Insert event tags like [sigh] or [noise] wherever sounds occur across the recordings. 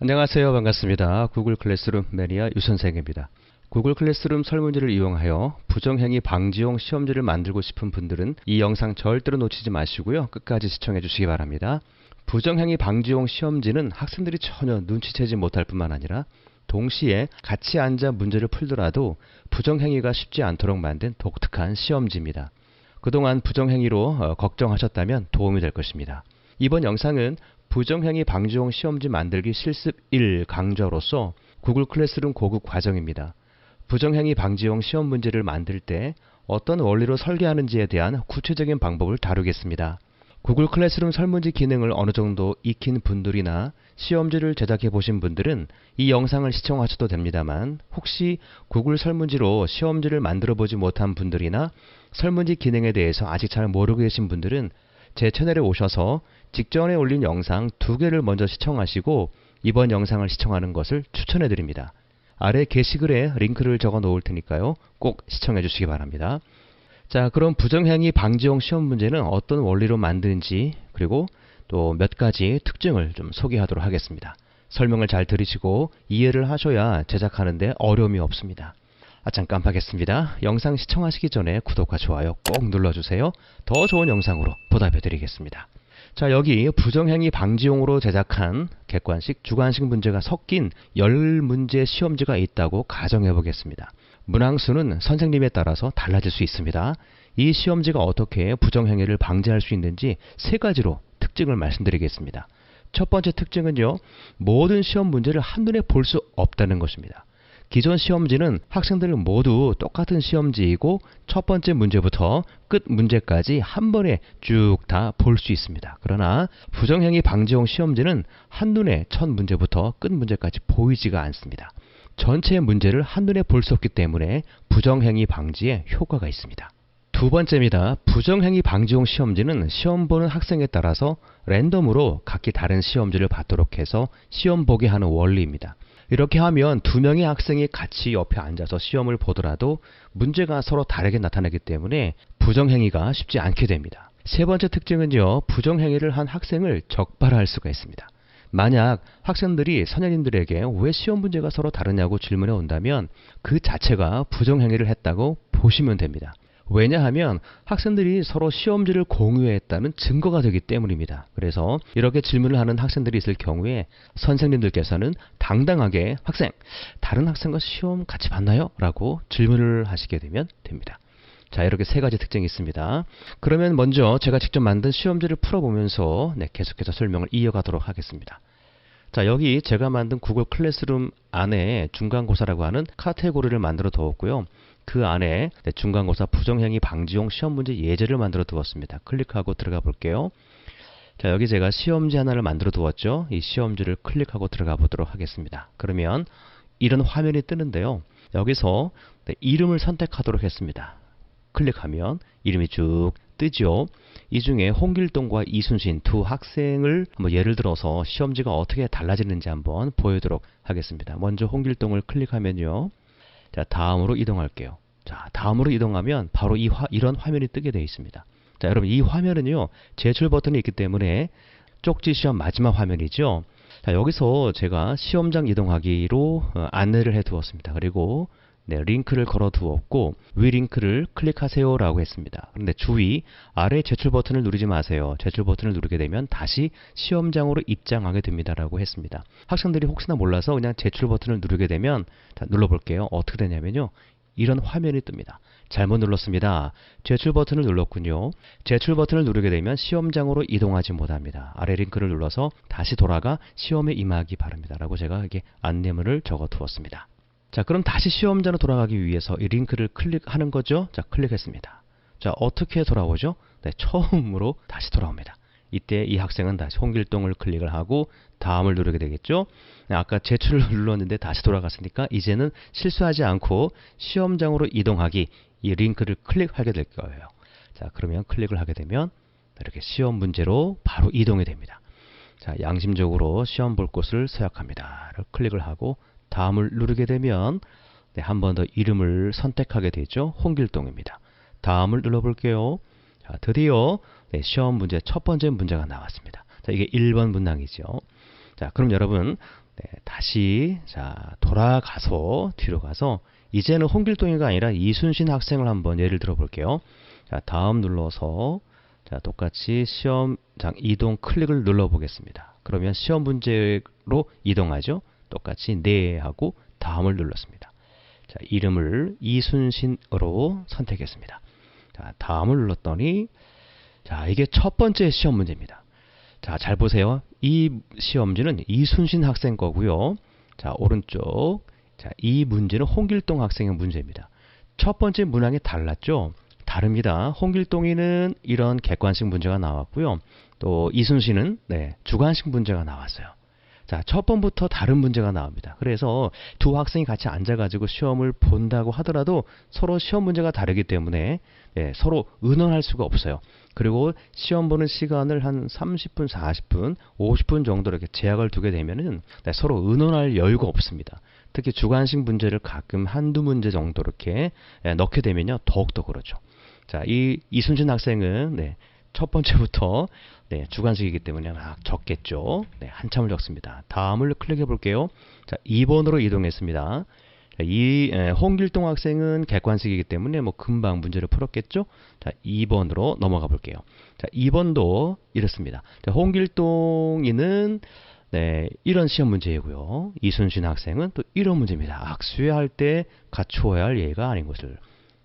안녕하세요. 반갑습니다. 구글 클래스룸 매니아 유선생입니다. 구글 클래스룸 설문지를 이용하여 부정행위 방지용 시험지를 만들고 싶은 분들은 이 영상 절대로 놓치지 마시고요. 끝까지 시청해 주시기 바랍니다. 부정행위 방지용 시험지는 학생들이 전혀 눈치채지 못할 뿐만 아니라 동시에 같이 앉아 문제를 풀더라도 부정행위가 쉽지 않도록 만든 독특한 시험지입니다. 그동안 부정행위로 어, 걱정하셨다면 도움이 될 것입니다. 이번 영상은 부정행위 방지용 시험지 만들기 실습 1 강좌로서 구글 클래스룸 고급 과정입니다. 부정행위 방지용 시험 문제를 만들 때 어떤 원리로 설계하는지에 대한 구체적인 방법을 다루겠습니다. 구글 클래스룸 설문지 기능을 어느 정도 익힌 분들이나 시험지를 제작해 보신 분들은 이 영상을 시청하셔도 됩니다만 혹시 구글 설문지로 시험지를 만들어 보지 못한 분들이나 설문지 기능에 대해서 아직 잘 모르고 계신 분들은 제 채널에 오셔서 직전에 올린 영상 두 개를 먼저 시청하시고 이번 영상을 시청하는 것을 추천해 드립니다. 아래 게시글에 링크를 적어 놓을 테니까요. 꼭 시청해 주시기 바랍니다. 자, 그럼 부정행위 방지용 시험 문제는 어떤 원리로 만드는지 그리고 또 몇 가지 특징을 좀 소개하도록 하겠습니다. 설명을 잘 들으시고 이해를 하셔야 제작하는데 어려움이 없습니다. 아참 깜빡했습니다. 영상 시청하시기 전에 구독과 좋아요 꼭 눌러주세요. 더 좋은 영상으로 보답해 드리겠습니다. 자, 여기 부정행위 방지용으로 제작한 객관식, 주관식 문제가 섞인 10문제 시험지가 있다고 가정해 보겠습니다. 문항수는 선생님에 따라서 달라질 수 있습니다. 이 시험지가 어떻게 부정행위를 방지할 수 있는지 세 가지로 특징을 말씀드리겠습니다. 첫 번째 특징은요, 모든 시험 문제를 한눈에 볼 수 없다는 것입니다. 기존 시험지는 학생들 모두 똑같은 시험지이고 첫 번째 문제부터 끝 문제까지 한 번에 쭉 다 볼 수 있습니다. 그러나 부정행위 방지용 시험지는 한눈에 첫 문제부터 끝 문제까지 보이지가 않습니다. 전체 문제를 한눈에 볼 수 없기 때문에 부정행위 방지에 효과가 있습니다. 두 번째입니다. 부정행위 방지용 시험지는 시험 보는 학생에 따라서 랜덤으로 각기 다른 시험지를 받도록 해서 시험 보게 하는 원리입니다. 이렇게 하면 두 명의 학생이 같이 옆에 앉아서 시험을 보더라도 문제가 서로 다르게 나타나기 때문에 부정행위가 쉽지 않게 됩니다. 세 번째 특징은요, 부정행위를 한 학생을 적발할 수가 있습니다. 만약 학생들이 선생님들에게 왜 시험 문제가 서로 다르냐고 질문해 온다면 그 자체가 부정행위를 했다고 보시면 됩니다. 왜냐하면 학생들이 서로 시험지를 공유했다는 증거가 되기 때문입니다. 그래서 이렇게 질문을 하는 학생들이 있을 경우에 선생님들께서는 당당하게 학생, 다른 학생과 시험 같이 봤나요? 라고 질문을 하시게 되면 됩니다. 자, 이렇게 세 가지 특징이 있습니다. 그러면 먼저 제가 직접 만든 시험지를 풀어보면서 네, 계속해서 설명을 이어가도록 하겠습니다. 자, 여기 제가 만든 구글 클래스룸 안에 중간고사라고 하는 카테고리를 만들어 두었고요. 그 안에 네, 중간고사 부정행위 방지용 시험 문제 예제를 만들어 두었습니다. 클릭하고 들어가 볼게요. 자, 여기 제가 시험지 하나를 만들어 두었죠. 이 시험지를 클릭하고 들어가 보도록 하겠습니다. 그러면 이런 화면이 뜨는데요. 여기서 네, 이름을 선택하도록 했습니다. 클릭하면 이름이 쭉 뜨죠. 이 중에 홍길동과 이순신 두 학생을 한번 예를 들어서 시험지가 어떻게 달라지는지 한번 보여도록 하겠습니다. 먼저 홍길동을 클릭하면요. 자, 다음으로 이동할게요. 자, 다음으로 이동하면 바로 이 화, 이런 화면이 뜨게 되어 있습니다. 자, 여러분 이 화면은요. 제출 버튼이 있기 때문에 쪽지 시험 마지막 화면이죠. 자, 여기서 제가 시험장 이동하기로 어, 안내를 해 두었습니다. 그리고 네, 링크를 걸어 두었고 위 링크를 클릭하세요 라고 했습니다. 그런데 주의 아래 제출 버튼을 누르지 마세요. 제출 버튼을 누르게 되면 다시 시험장으로 입장하게 됩니다 라고 했습니다. 학생들이 혹시나 몰라서 그냥 제출 버튼을 누르게 되면 자, 눌러볼게요. 어떻게 되냐면요. 이런 화면이 뜹니다. 잘못 눌렀습니다. 제출 버튼을 눌렀군요. 제출 버튼을 누르게 되면 시험장으로 이동하지 못합니다. 아래 링크를 눌러서 다시 돌아가 시험에 임하기 바랍니다. 라고 제가 이렇게 안내문을 적어 두었습니다. 자, 그럼 다시 시험장으로 돌아가기 위해서 이 링크를 클릭하는 거죠. 자, 클릭했습니다. 자, 어떻게 돌아오죠? 네, 처음으로 다시 돌아옵니다. 이때 이 학생은 다시 홍길동을 클릭을 하고 다음을 누르게 되겠죠. 네, 아까 제출을 [laughs] 눌렀는데 다시 돌아갔으니까 이제는 실수하지 않고 시험장으로 이동하기 이 링크를 클릭하게 될 거예요. 자, 그러면 클릭을 하게 되면 이렇게 시험 문제로 바로 이동이 됩니다. 자, 양심적으로 시험 볼 곳을 서약합니다. 클릭을 하고 다음을 누르게 되면 네, 한 번 더 이름을 선택하게 되죠. 홍길동입니다. 다음을 눌러볼게요. 자, 드디어 네, 시험 문제 첫 번째 문제가 나왔습니다. 자, 이게 1번 문항이죠. 자, 그럼 여러분 네, 다시 자 돌아가서 뒤로 가서 이제는 홍길동이가 아니라 이순신 학생을 한번 예를 들어 볼게요. 자 다음 눌러서 자 똑같이 시험장 이동 클릭을 눌러 보겠습니다. 그러면 시험 문제로 이동하죠. 똑같이 네 하고 다음을 눌렀습니다. 자 이름을 이순신으로 선택했습니다. 자 다음을 눌렀더니 자 이게 첫 번째 시험 문제입니다. 자, 잘 보세요. 이 시험지는 이순신 학생 거고요. 자, 오른쪽. 자, 이 문제는 홍길동 학생의 문제입니다. 첫 번째 문항이 달랐죠? 다릅니다. 홍길동이는 이런 객관식 문제가 나왔고요. 또 이순신은 네, 주관식 문제가 나왔어요. 자, 첫 번부터 다른 문제가 나옵니다. 그래서 두 학생이 같이 앉아가지고 시험을 본다고 하더라도 서로 시험 문제가 다르기 때문에 네, 서로 의논할 수가 없어요. 그리고 시험 보는 시간을 한 30분, 40분, 50분 정도 이렇게 제약을 두게 되면은 네, 서로 의논할 여유가 없습니다. 특히 주관식 문제를 가끔 한두 문제 정도 이렇게 예, 넣게 되면요 더욱더 그렇죠. 자, 이 이순신 학생은 네, 첫 번째부터 네, 주관식이기 때문에 막 적겠죠. 네, 한참을 적습니다. 다음을 클릭해 볼게요. 자, 2번으로 이동했습니다. 자, 이 에, 홍길동 학생은 객관식이기 때문에 뭐 금방 문제를 풀었겠죠. 자, 2번으로 넘어가 볼게요. 자, 2번도 이렇습니다. 자, 홍길동이는 네, 이런 시험 문제이고요. 이순신 학생은 또 이런 문제입니다. 악수할 때 갖추어야 할 예가 아닌 것을.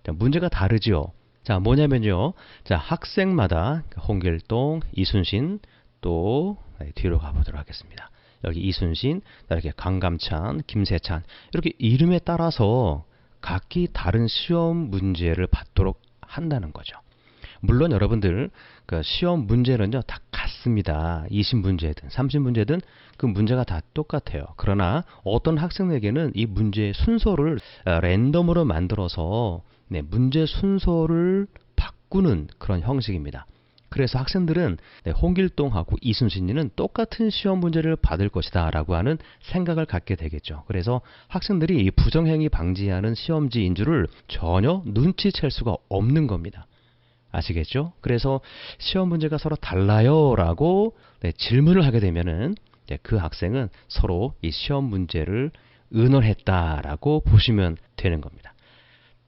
자, 문제가 다르죠. 자, 뭐냐면요. 자, 학생마다 홍길동, 이순신 또 네, 뒤로 가보도록 하겠습니다. 여기 이순신, 이렇게 강감찬, 김세찬 이렇게 이름에 따라서 각기 다른 시험 문제를 받도록 한다는 거죠. 물론 여러분들 그 시험 문제는요 다 같습니다. 20문제든 30문제든 그 문제가 다 똑같아요. 그러나 어떤 학생에게는 이 문제의 순서를 어, 랜덤으로 만들어서 네, 문제 순서를 바꾸는 그런 형식입니다. 그래서 학생들은 네, 홍길동하고 이순신이는 똑같은 시험 문제를 받을 것이다 라고 하는 생각을 갖게 되겠죠. 그래서 학생들이 이 부정행위 방지하는 시험지인 줄을 전혀 눈치챌 수가 없는 겁니다. 아시겠죠? 그래서 시험 문제가 서로 달라요 라고 네, 질문을 하게 되면은 네, 그 학생은 서로 이 시험 문제를 의논했다라고 보시면 되는 겁니다.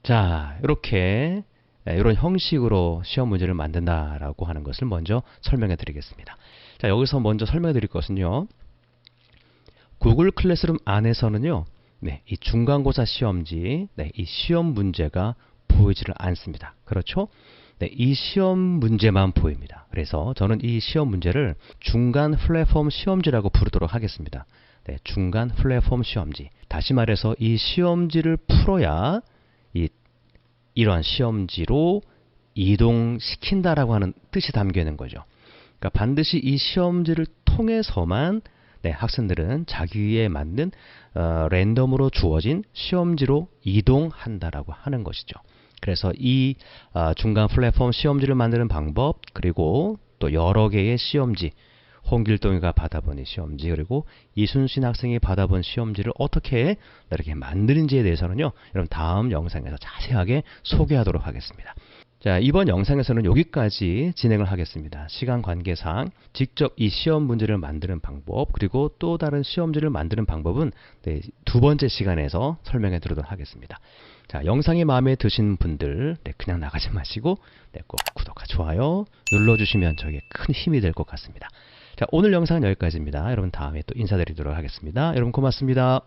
자, 이렇게 이런 형식으로 시험 문제를 만든다라고 하는 것을 먼저 설명해 드리겠습니다. 자, 여기서 먼저 설명해 드릴 것은요. 구글 클래스룸 안에서는요. 네, 이 중간고사 시험지, 네, 이 시험 문제가 보이지를 않습니다. 그렇죠? 네, 이 시험 문제만 보입니다. 그래서 저는 이 시험 문제를 중간 플랫폼 시험지라고 부르도록 하겠습니다. 네, 중간 플랫폼 시험지. 다시 말해서 이 시험지를 풀어야 이 이러한 시험지로 이동시킨다라고 하는 뜻이 담겨 있는 거죠. 그러니까 반드시 이 시험지를 통해서만 네, 학생들은 자기에 맞는 어, 랜덤으로 주어진 시험지로 이동한다라고 하는 것이죠. 그래서 이 어, 중간 플랫폼 시험지를 만드는 방법 그리고 또 여러 개의 시험지 홍길동이가 받아본 이 시험지 그리고 이순신 학생이 받아본 시험지를 어떻게 이렇게 만드는지에 대해서는요 여러분 다음 영상에서 자세하게 소개하도록 하겠습니다. 자 이번 영상에서는 여기까지 진행을 하겠습니다. 시간 관계상 직접 이 시험 문제를 만드는 방법 그리고 또 다른 시험지를 만드는 방법은 네, 두 번째 시간에서 설명해 드리도록 하겠습니다. 자 영상이 마음에 드신 분들 네, 그냥 나가지 마시고 네, 꼭 구독과 좋아요 눌러주시면 저에게 큰 힘이 될 것 같습니다. 자 오늘 영상은 여기까지입니다. 여러분 다음에 또 인사드리도록 하겠습니다. 여러분 고맙습니다.